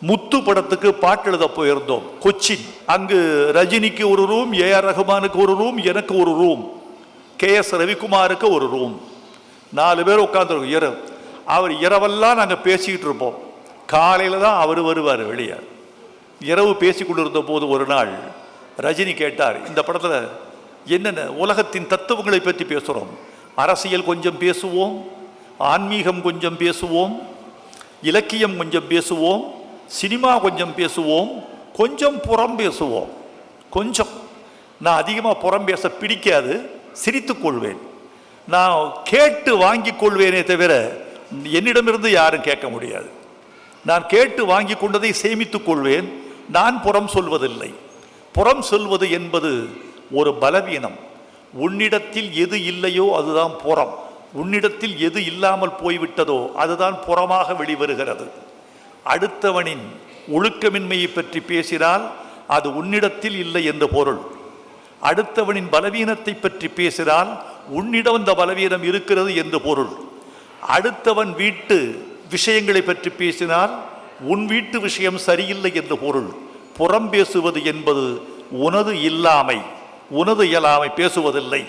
முத்து படத்துக்கு பாட்டு எழுத போயிருந்தோம். கொச்சின். அங்கு ரஜினிக்கு ஒரு ரூம் ஏ ஆர் ரஹ்மானுக்கு ஒரு ரூம் எனக்கு ஒரு ரூம் கே எஸ் ரவிக்குமாருக்கு ஒரு ரூம் நாலு பேர் உட்காந்துருக்கோம் இரவு. அவர் இரவெல்லாம் நாங்கள் பேசிக்கிட்டு இருப்போம். காலையில் தான் அவர் வருவார் வெளியே. இரவு பேசி கொண்டிருந்த போது ஒரு நாள் ரஜினி கேட்டார் இந்த படத்தில் என்னென்ன உலகத்தின் தத்துவங்களை பற்றி பேசுகிறோம் அரசியல் கொஞ்சம் பேசுவோம் ஆன்மீகம் கொஞ்சம் பேசுவோம் இலக்கியம் கொஞ்சம் பேசுவோம் சினிமா கொஞ்சம் பேசுவோம் கொஞ்சம் புறம் பேசுவோம். கொஞ்சம். நான் அதிகமாக புறம் பேச பிடிக்காது சிரித்து கொள்வேன். நான் கேட்டு வாங்கிக் கொள்வேனே தவிர என்னிடமிருந்து யாரும் கேட்க முடியாது. நான் கேட்டு வாங்கி கொண்டதை சேமித்துக் கொள்வேன் நான் புறம் சொல்வதில்லை. புறம் சொல்வது என்பது ஒரு பலவீனம். உன்னிடத்தில் எது இல்லையோ அதுதான் புறம். உன்னிடத்தில் எது இல்லாமல் போய்விட்டதோ அதுதான் புறமாக வெளிவருகிறது. அடுத்தவனின் ஒழுக்கமின்மையை பற்றி பேசினால் அது உன்னிடத்தில் இல்லை என்று பொருள். அடுத்தவனின் பலவீனத்தை பற்றி பேசினால் உன்னிடம் அந்த பலவீனம் இருக்கிறது என்று பொருள். அடுத்தவன் வீட்டு விஷயங்களை பற்றி பேசினால் உன் வீட்டு விஷயம் சரியில்லை என்று பொருள். புறம் பேசுவது என்பது உனது இல்லாமை உனது இயலாமை பேசுவதில்லை.